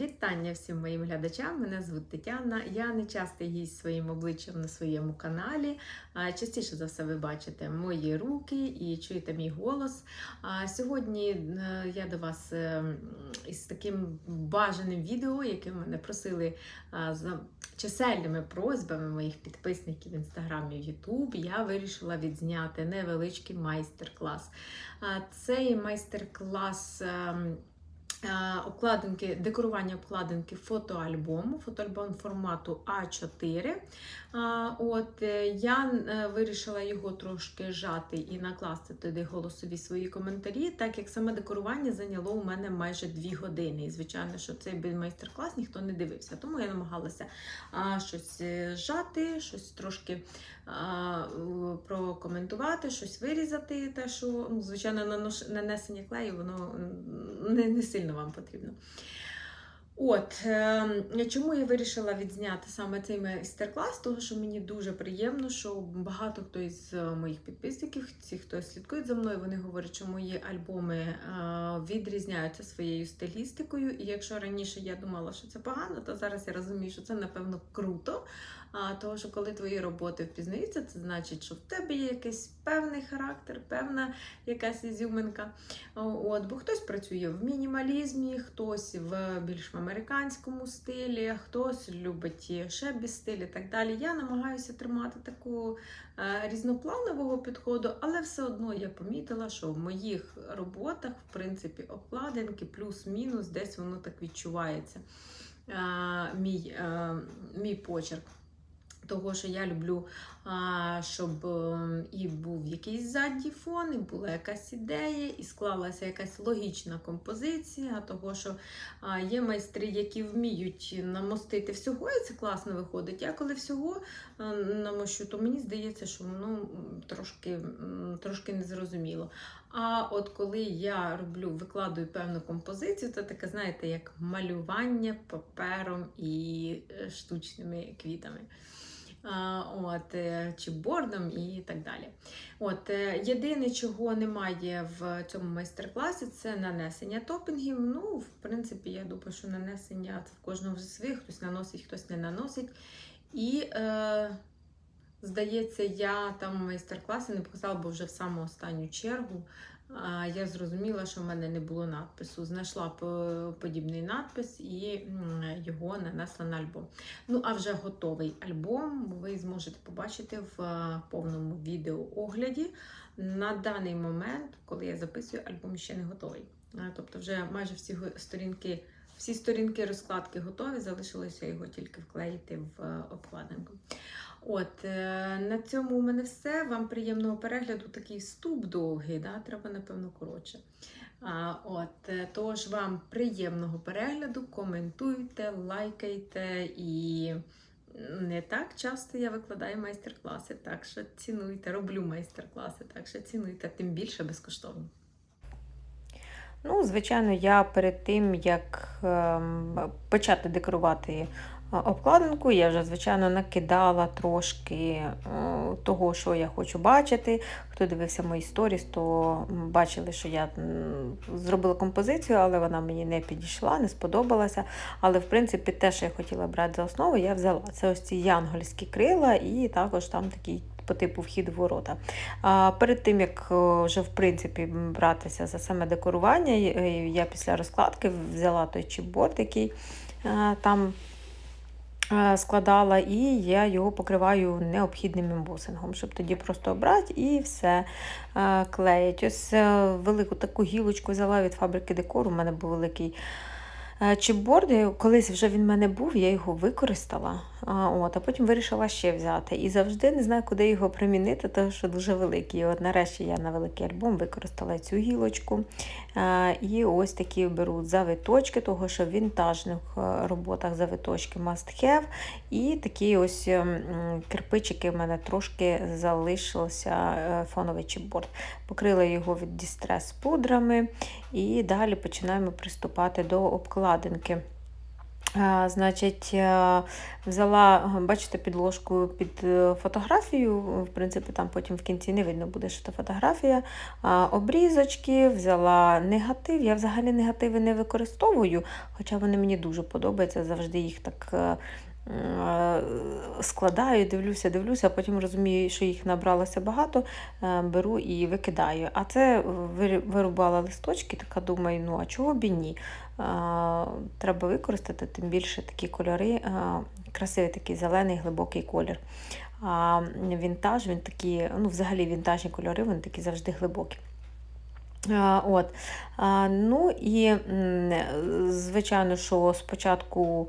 Вітання всім моїм глядачам. Мене звуть Тетяна. Я не часто гість своїм обличчям на своєму каналі. Частіше за все, ви бачите мої руки і чуєте мій голос. А, Сьогодні е, я до вас е, із таким бажаним відео, яке мене просили за чисельними просьбами моїх підписників в інстаграмі в Ютуб. Я вирішила відзняти невеличкий майстер-клас. Цей майстер-клас. Е, обкладинки, декорування обкладинки фотоальбому, фотоальбом формату А4. От е, Я е, вирішила його трошки жати і накласти туди голосові свої коментарі, так як саме декорування зайняло у мене майже дві години. І, звичайно, що цей майстер-клас ніхто не дивився. Тому я намагалася щось жати, щось трошки прокоментувати, щось вирізати. Те, що, ну, звичайно, нанесення клею, воно не сильно вам потрібно. От, е, чому я вирішила відзняти саме цей майстер-клас? Тому що мені дуже приємно, що багато хто із е, моїх підписників, ті, хто слідкує за мною, вони говорять, що мої альбоми е, відрізняються своєю стилістикою. І якщо раніше я думала, що це погано, то зараз я розумію, що це напевно круто. А, Тому що коли твої роботи впізнаються, це значить, що в тебе є якийсь певний характер, певна якась ізюминка. От, бо хтось працює в мінімалізмі, хтось в більш американському стилі, хтось любить шебі стиль і так далі. Я намагаюся тримати таку е, різнопланового підходу, але все одно я помітила, що в моїх роботах, в принципі, обкладинки плюс-мінус, десь воно так відчувається. Е, мій, е, мій почерк. Того, що я люблю, щоб е, і був якийсь задній фон, і була якась ідея, і склалася якась логічна композиція. Того, що є майстри, які вміють намостити всього, і це класно виходить. Я коли всього е, намощу, то мені здається, що воно трошки, трошки незрозуміло. А от коли я роблю, викладую певну композицію, це таке, знаєте, як малювання папером і е, штучними квітами. От, е, чи бордом і так далі. От, е, Єдине, чого немає в цьому майстер-класі, це нанесення топінгів. Ну, в принципі, я думаю, що нанесення це в кожного вже своє, хтось наносить, хтось не наносить. І, е, здається, я там в майстер-класі не показала, бо вже в саму останню чергу я зрозуміла, що в мене не було надпису. Знайшла подібний надпис і його нанесла на альбом. Ну, а вже готовий альбом ви зможете побачити в е, повному відеоогляді. На даний момент, коли я записую, альбом ще не готовий. Е, Тобто, вже майже всі сторінки, всі сторінки розкладки готові, залишилося його тільки вклеїти в е, обкладинку. От, е, на цьому у мене все. Вам приємного перегляду. Такий вступ довгий, да? треба, напевно, коротше. А, от, е, тож вам приємного перегляду, коментуйте, лайкайте і не так часто я викладаю майстер-класи, так що цінуйте, роблю майстер-класи, так що цінуйте, тим більше безкоштовно. Ну, звичайно, я перед тим, як ем, почати декорувати обкладинку, я вже, звичайно, накидала трошки е, того, що я хочу бачити. Хто дивився мої сторіс, то бачили, що я зробила композицію, але вона мені не підійшла, не сподобалася. Але, в принципі, те, що я хотіла брати за основу, я взяла. Це ось ці янгольські крила, і також там такий по типу вхід в ворота. А перед тим, як е, вже в принципі братися за саме декорування, е, я після розкладки взяла той чіпборд, який там складала, і я його покриваю необхідним ембосингом, щоб тоді просто обрати і все е, клеїть. Ось е, велику таку гілочку взяла від фабрики декор, У мене був великий. е, Чіпборд, колись вже він в мене був, я його використала, а, от, а потім вирішила ще взяти. І завжди не знаю, куди його примінити, тому що дуже великий. І от нарешті я на великий альбом використала цю гілочку. А, і ось такі беру завиточки, того що в вінтажних е, роботах завиточки must have. І такі ось ем, кирпичики в мене трошки залишився е, фоновий чіпборд. Покрила його від дістрес пудрами. І далі починаємо приступати до обкладинки. Значить, е, взяла, бачите, підложку під е, фотографію. В принципі, там потім в кінці не видно буде, що це фотографія. Обрізочки, взяла негатив. Я взагалі негативи не використовую, хоча вони мені дуже подобаються. Завжди їх так е, складаю, дивлюся, дивлюся, а потім розумію, що їх набралося багато, беру і викидаю. А це вирубала листочки, така думаю, ну а чого б і ні? Треба використати, тим більше такі кольори, красивий такий зелений глибокий колір. А вінтаж, він такі, ну, взагалі вінтажні кольори, вони такі завжди глибокі. От. Ну і, звичайно, що спочатку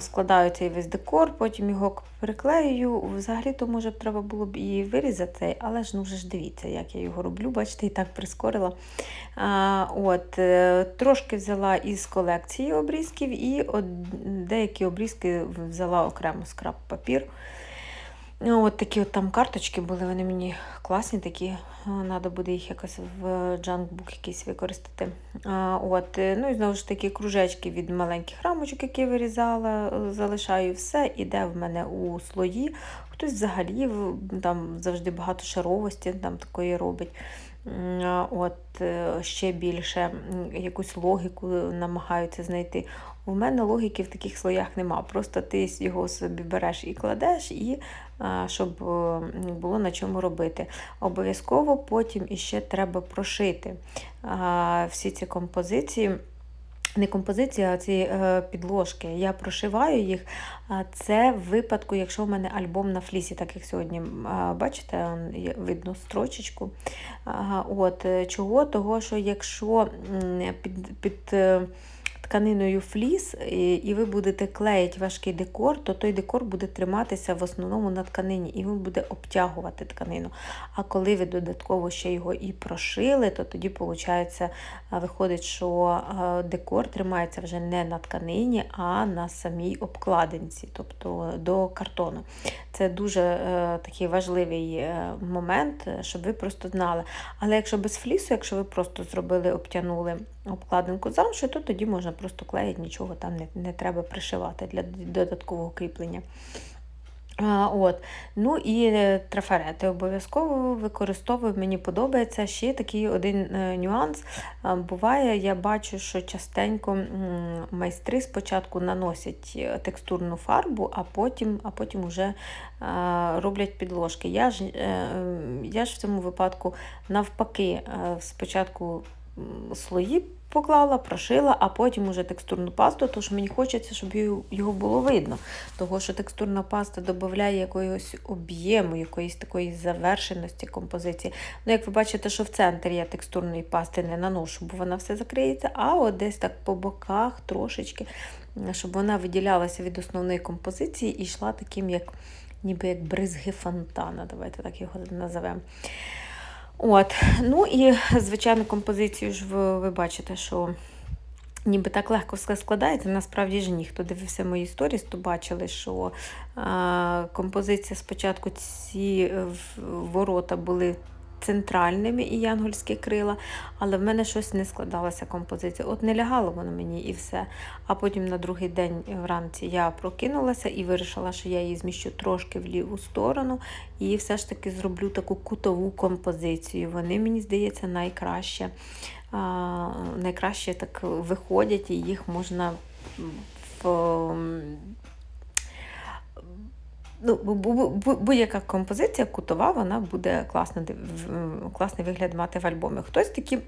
складаю цей весь декор, потім його приклеюю. Взагалі-то, може, б треба було б і вирізати але ж ну вже ж дивіться, як я його роблю. Бачите, і так прискорила. А, от, е, Трошки взяла із колекції обрізків, і от деякі обрізки взяла окремо скраб папір. Ну, От такі от там карточки були, вони мені класні такі. Треба буде їх якось в джанкбук якийсь використати. А, от, е, ну і знову ж таки кружечки від маленьких рамочок, які вирізала, е, залишаю все. Іде в мене у слої. Хтось взагалі там завжди багато шаровості там такої робить. А, От е, ще більше якусь логіку намагаються знайти. У мене логіки в таких слоях нема. Просто ти його собі береш і кладеш, і щоб е, було на чому робити. Обов'язково потім іще треба прошити всі ці композиції. Не композиції, а ці е, підложки. Я прошиваю їх. Це в випадку, якщо в мене альбом на флісі, так як сьогодні бачите, видно строчечку. От, е, чого? Того, що якщо під, під тканиною фліс, і, ви будете клеїти важкий декор, то той декор буде триматися в основному на тканині, і він буде обтягувати тканину. А коли ви додатково ще його і прошили, то тоді виходить, виходить, що е, декор тримається вже не на тканині, а на самій обкладинці, тобто до картону. Це дуже е, такий важливий е, момент, е, щоб ви просто знали. Але якщо без флісу, якщо ви просто зробили, обтянули обкладинку замшою, то тоді можна просто клеїти, нічого там не, не треба пришивати для додаткового кріплення. От. Ну і е, трафарети обов'язково використовую, мені подобається. Ще такий один е, нюанс. А, Буває, я бачу, що частенько майстри спочатку наносять е, текстурну фарбу, а потім, а потім вже роблять підложки. Я ж, е, я ж в цьому випадку навпаки е, спочатку слої поклала, прошила, а потім уже текстурну пасту, тому що мені хочеться, щоб його- було видно. Того, що текстурна паста додає якогось об'єму, якоїсь такої завершеності композиції. Ну, як ви бачите, що в центрі я текстурної пасти не наношу, бо вона все закриється, а от десь так по боках трошечки, щоб вона виділялася від основної композиції і йшла таким, як ніби як бризги фонтана. Давайте так його називемо. От, ну і звичайно, композицію ж ви, ви бачите, що ніби так легко все складається. Насправді ж ні. Хто дивився мої сторіс, то бачили, що е композиція спочатку ці е, ворота були центральними і янгольські крила, але в мене щось не складалася композиція. От не лягало воно мені і все. А потім на другий день вранці я прокинулася і вирішила, що я її зміщу трошки в ліву сторону і все ж таки зроблю таку кутову композицію. Вони, мені здається, найкраще, найкраще так виходять, і їх можна в. Ну, бу- бу- бу- будь-яка композиція кутова, вона буде класно, класний вигляд мати в альбомі. Хтось такі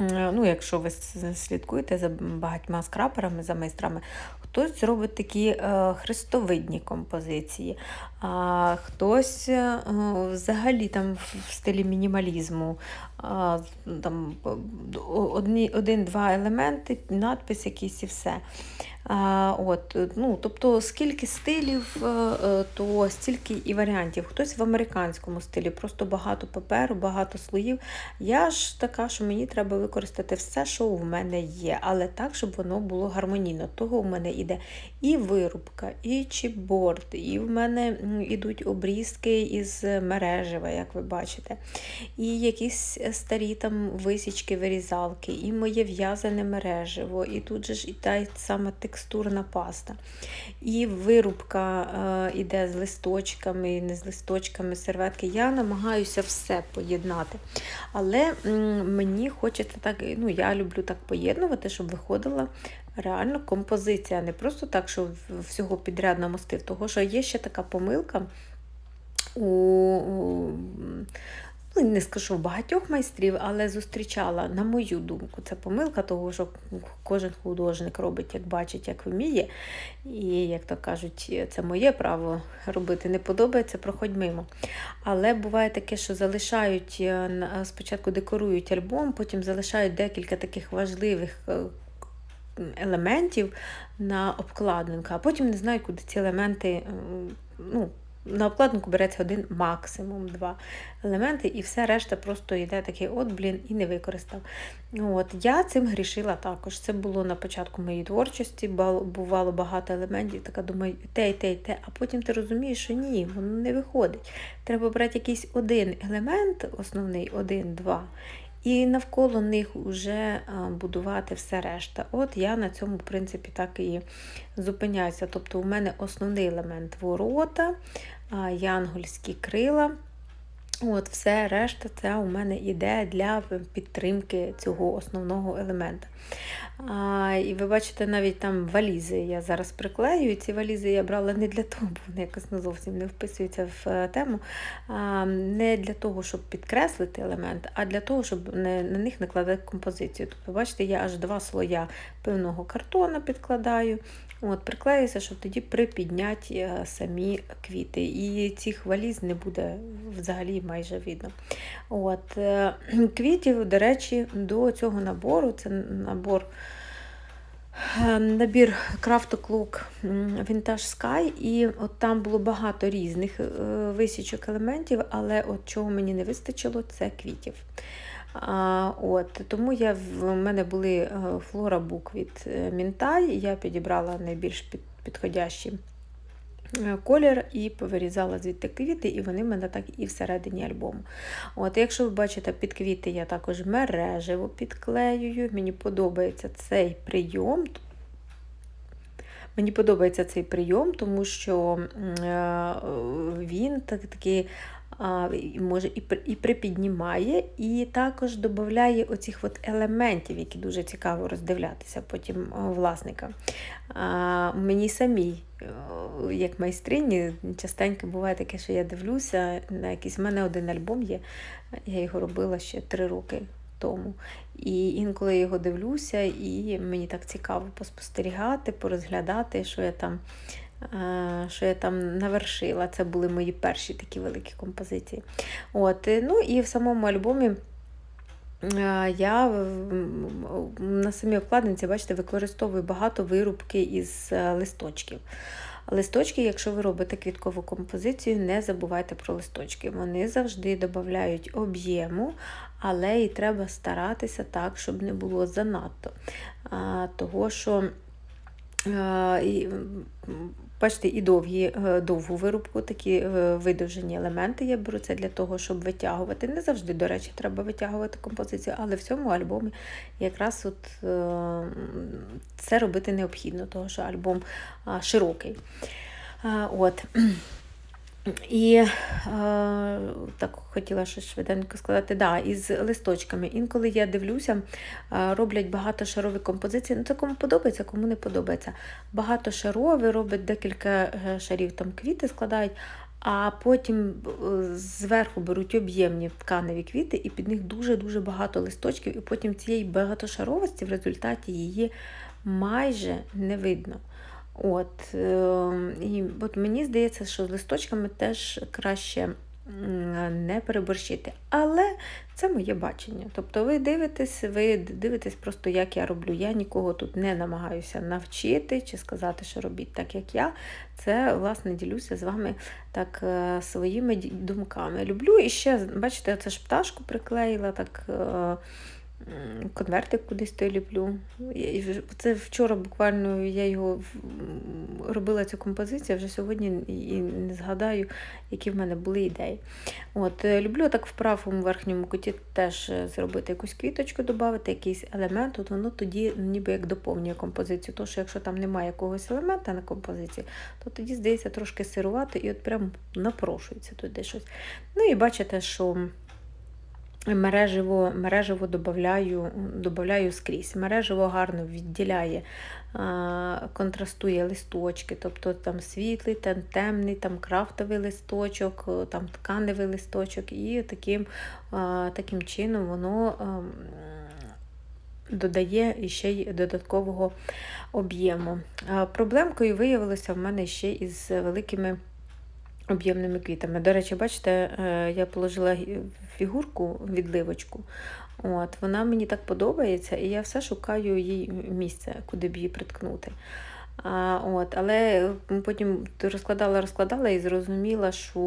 Е, Ну, якщо ви слідкуєте за багатьма скраперами, за майстрами, хтось робить такі е, хрестовидні композиції, а хтось е, взагалі там в стилі мінімалізму. там, одні, один-два елементи, надпис якийсь і все. От, ну, тобто, скільки стилів, е, е, то стільки і варіантів. Хтось в американському стилі, просто багато паперу, багато слоїв. Я ж така, що мені треба використати все, що в мене є, але так, щоб воно було гармонійно. Того в мене йде і вирубка, і чіпборд, і в мене м, ідуть обрізки із мережева, як ви бачите, і якісь старі там висічки, вирізалки, і моє в'язане мережево, і тут же ж і та сама текстурна паста. І вирубка е, іде з листочками, не з листочками, серветки. Я намагаюся все поєднати. Але мені хочеться так, ну я люблю так поєднувати, щоб виходила реально композиція. Не просто так, що всього підряд намостив. Того, що є ще така помилка у, не скажу багатьох майстрів, але зустрічала, на мою думку, це помилка, того, що кожен художник робить, як бачить, як вміє. І, як то кажуть, це моє право робити. Не подобається, проходь мимо. Але буває таке, що залишають е, спочатку декорують альбом, потім залишають декілька таких важливих е, елементів на обкладинку, а потім не знаю, куди ці елементи. Ну, на обкладинку береться один, максимум два елементи, і все решта просто йде такий от, блін, і не використав. От, я цим грішила також. Це було на початку моєї творчості, бувало багато елементів, така думаю, те, те, те, а потім ти розумієш, що ні, воно не виходить. Треба брати якийсь один елемент, основний, один, два, і навколо них вже будувати все решта. От я на цьому, в принципі, так і зупиняюся. Тобто, у мене основний елемент ворота, янгольські крила. От, все решта це у мене іде для підтримки цього основного елемента. А, і ви бачите, навіть там валізи я зараз приклею. Ці валізи я брала не для того, бо вони якось не зовсім не вписуються в е, тему. А, не для того, щоб підкреслити елемент, а для того, щоб не, на них накладати композицію. Тобто, бачите, я аж два слоя певного картона підкладаю. От, приклеюся, щоб тоді припідняти е, самі квіти. І цих валіз не буде взагалі майже видно. От, е, квітів, до речі, до цього набору, це набор. е, Набір Craft Look Vintage Sky, і от там було багато різних висічок елементів, але от чого мені не вистачило, це квітів. А, от, тому я, в мене були е, флора бук від е, Мінтай, я підібрала найбільш під, підходящий е, колір і повирізала звідти квіти, і вони в мене так і всередині альбому. От, якщо ви бачите, під квіти я також мережево підклеюю. Мені подобається цей прийом. Мені подобається цей прийом, тому що він так, такий може і, і припіднімає, і також додає оцих от елементів, які дуже цікаво роздивлятися потім власника. Мені самій, як майстрині, частенько буває таке, що я дивлюся на якийсь. У мене один альбом є, я його робила ще три роки тому. І інколи я його дивлюся, і мені так цікаво поспостерігати, порозглядати, що я там. Е, Що я там навершила. Це були мої перші такі великі композиції. От, ну і в самому альбомі е, я на самій обкладинці, бачите, використовую багато вирубки із е, листочків. Листочки, якщо ви робите квіткову композицію, не забувайте про листочки. Вони завжди додають об'єму, але і треба старатися так, щоб не було занадто. Того, що Бачите, і довгі, е, довгу вирубку, такі е, видовжені елементи я беру це для того, щоб витягувати. Не завжди, до речі, треба витягувати композицію, але в цьому альбомі якраз от, е, це робити необхідно, тому що альбом широкий. От. І е, так хотіла щось швиденько сказати. Да, із листочками. Інколи я дивлюся, е, роблять багатошарові композиції. Ну, це кому подобається, кому не подобається. Багатошарові роблять декілька е, шарів, там квіти складають, а потім е, зверху беруть об'ємні тканеві квіти, і під них дуже-дуже багато листочків, і потім цієї багатошаровості в результаті її майже не видно. От, е, і от мені здається, що з листочками теж краще не переборщити. Але це моє бачення. Тобто ви дивитесь, ви дивитесь просто, як я роблю. Я нікого тут не намагаюся навчити чи сказати, що робіть так, як я. Це, власне, ділюся з вами так е, своїми думками. Люблю і ще, бачите, це ж пташку приклеїла так. Конвертик кудись то ліплю. Це вчора буквально я його робила цю композицію, вже сьогодні і не згадаю, які в мене були ідеї. От, е, люблю так в правому верхньому куті теж е, зробити якусь квіточку, додати якийсь елемент, от воно тоді ніби як доповнює композицію. То, що якщо там немає якогось елемента на композиції, то тоді здається трошки сирувати і от прям напрошується туди щось. Ну і бачите, що мережево, мережево добавляю, добавляю скрізь. Мережево гарно відділяє, контрастує листочки, тобто там світлий, там темний, там крафтовий листочок, там тканевий листочок, і таким, таким чином воно додає ще й додаткового об'єму. Проблемкою виявилося в мене ще із великими об'ємними квітами. До речі, бачите, е, я положила фігурку, відливочку. От, вона мені так подобається, і я все шукаю їй місце, куди б її приткнути. А, от, але потім розкладала, розкладала і зрозуміла, що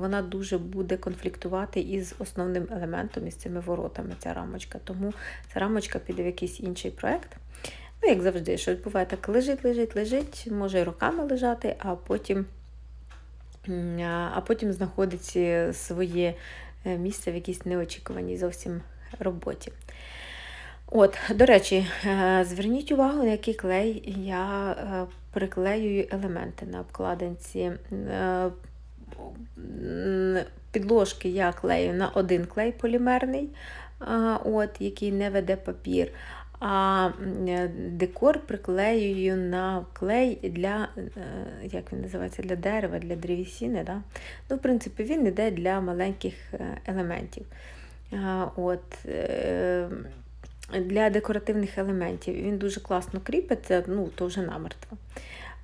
вона дуже буде конфліктувати із основним елементом, із цими воротами, ця рамочка. Тому ця рамочка піде в якийсь інший проєкт. Ну, як завжди, що буває так лежить, лежить, лежить, може і роками лежати, а потім, а потім знаходить своє е, місце в якійсь неочікуваній зовсім роботі. От, до речі, е, зверніть увагу, на який клей я е, приклеюю елементи на обкладинці. Підложки я клею на один клей полімерний, от, який не веде папір. А е, декор приклеюю на клей для, е, як він називається, для дерева, для древесини. Да? Ну, в принципі, він йде для маленьких е, елементів. От, для декоративних елементів він дуже класно кріпиться, ну, то вже намертво.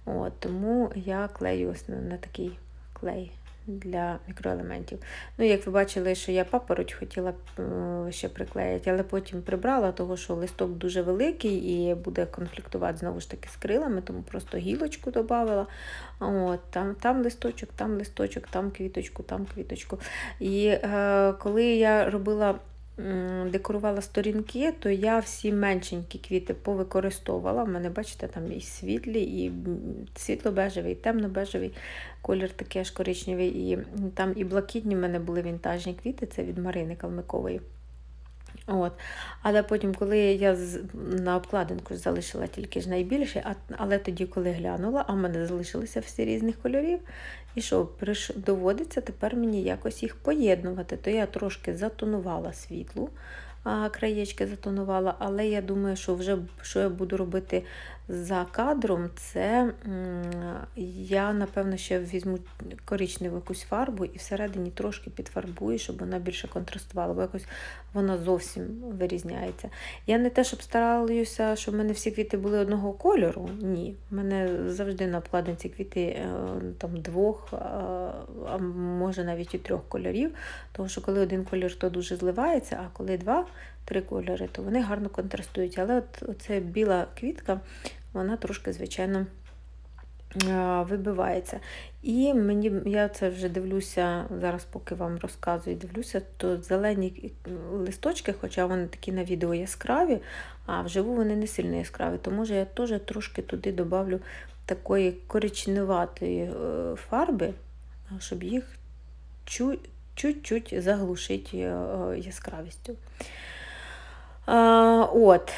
От, тому я клею ось на такий клей для мікроелементів. Ну, як ви бачили, що я папороть хотіла е, ще приклеїти, але потім прибрала, того що листок дуже великий і буде конфліктувати знову ж таки з крилами, тому просто гілочку додавала. От, там, там листочок, там листочок, там квіточку, там квіточку. І е, коли я робила. Декорувала сторінки, то я всі меншенькі квіти повикористовувала. У мене, бачите, там і світлі, і світло-бежевий, і темно-бежевий колір такий аж коричневий. І там і блакитні в мене були вінтажні квіти, це від Марини Калмикової. От. Але потім, коли я на обкладинку залишила тільки ж найбільше, але тоді, коли глянула, а в мене залишилися всі різних кольорів, і що, доводиться тепер мені якось їх поєднувати. То я трошки затонувала світлу, краєчки затонувала, але я думаю, що вже що я буду робити за кадром, це я, напевно, ще візьму коричневу якусь фарбу і всередині трошки підфарбую, щоб вона більше контрастувала, бо якось вона зовсім вирізняється. Я не те, щоб старалася, щоб в мене всі квіти були одного кольору. Ні. У мене завжди на обкладинці квіти е, там двох, а, а може навіть і трьох кольорів. Тому що коли один колір, то дуже зливається, а коли два, три кольори, то вони гарно контрастують. Але от оця біла квітка, вона трошки, звичайно. Вибивається. І мені, я це вже дивлюся, зараз поки вам розказую, дивлюся, то зелені листочки, хоча вони такі на відео яскраві, а вживу вони не сильно яскраві. То може я теж трошки туди додавлю такої коричневатої е, фарби, щоб їх чу- чуть-чуть заглушити е, яскравістю. От.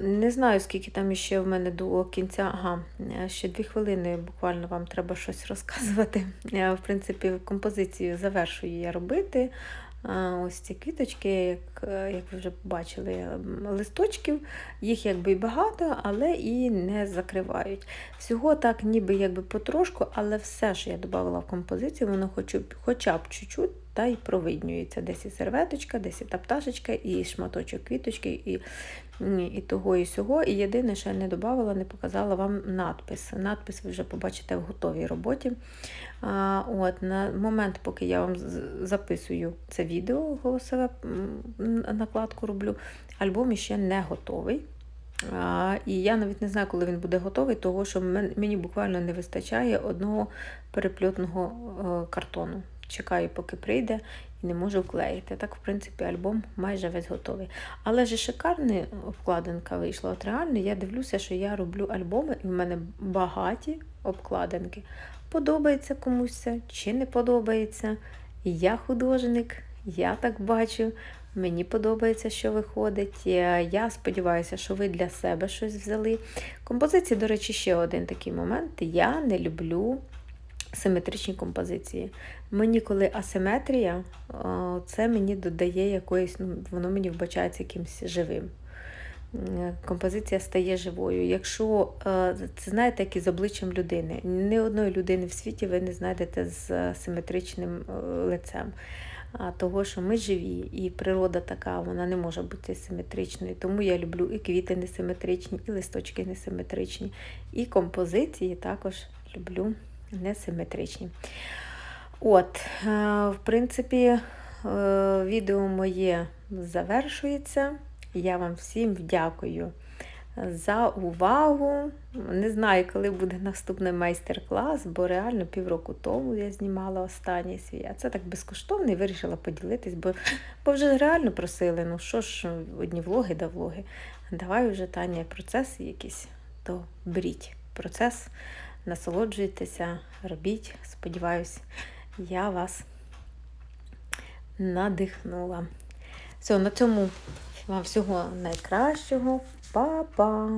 Не знаю, скільки там ще в мене до кінця. Ага, ще дві хвилини буквально вам треба щось розказувати. Е, В принципі, композицію завершую я робити. Ось ці квіточки, як, як ви вже побачили, листочків, їх якби і багато, але і не закривають. Всього так, ніби якби потрошку, але все, що я додавала в композицію, воно хоча б чуть-чуть та й провиднюється. Десь і серветочка, десь і та пташечка, і шматочок квіточки, і, і того, і сього. І єдине, що я не додавала, не показала вам надпис. Надпис ви вже побачите в готовій роботі. А, от, На момент, поки я вам записую це відео, голосове накладку роблю, альбом ще не готовий. А, і я навіть не знаю, коли він буде готовий, тому що мен- мені буквально не вистачає одного перепльотного е, картону. Чекаю, поки прийде, і не можу вклеїти. Так, в принципі, альбом майже весь готовий. Але ж шикарна обкладинка вийшла. От реально я дивлюся, що я роблю альбоми, і в мене багаті обкладинки. Подобається комусь чи не подобається. Я художник, я так бачу. Мені подобається, що виходить. Е, Я сподіваюся, що ви для себе щось взяли. Композиції, до речі, ще один такий момент. Я не люблю симетричні композиції. Мені, коли асиметрія, це мені додає якоїсь, ну, воно мені вбачається якимось живим. Е, Композиція стає живою. Якщо е, це знаєте, як і з обличчям людини. Ні одної людини в світі ви не знайдете з е, симетричним лицем. А того, що ми живі, і природа така, вона не може бути симетричною. Тому я люблю і квіти несиметричні, і листочки несиметричні, і композиції також люблю несиметричні. От, е, в принципі, е, відео моє завершується. Я вам всім дякую за увагу. Не знаю, коли буде наступний майстер-клас, бо реально півроку тому я знімала останній свій. А це так безкоштовно і вирішила поділитись, бо, бо вже реально просили, ну що ж, одні влоги да влоги. Давай вже, Таня, процеси якісь, то беріть процес, насолоджуйтеся, робіть. Сподіваюсь, я вас надихнула. Все, на цьому вам всього найкращого. Па-па!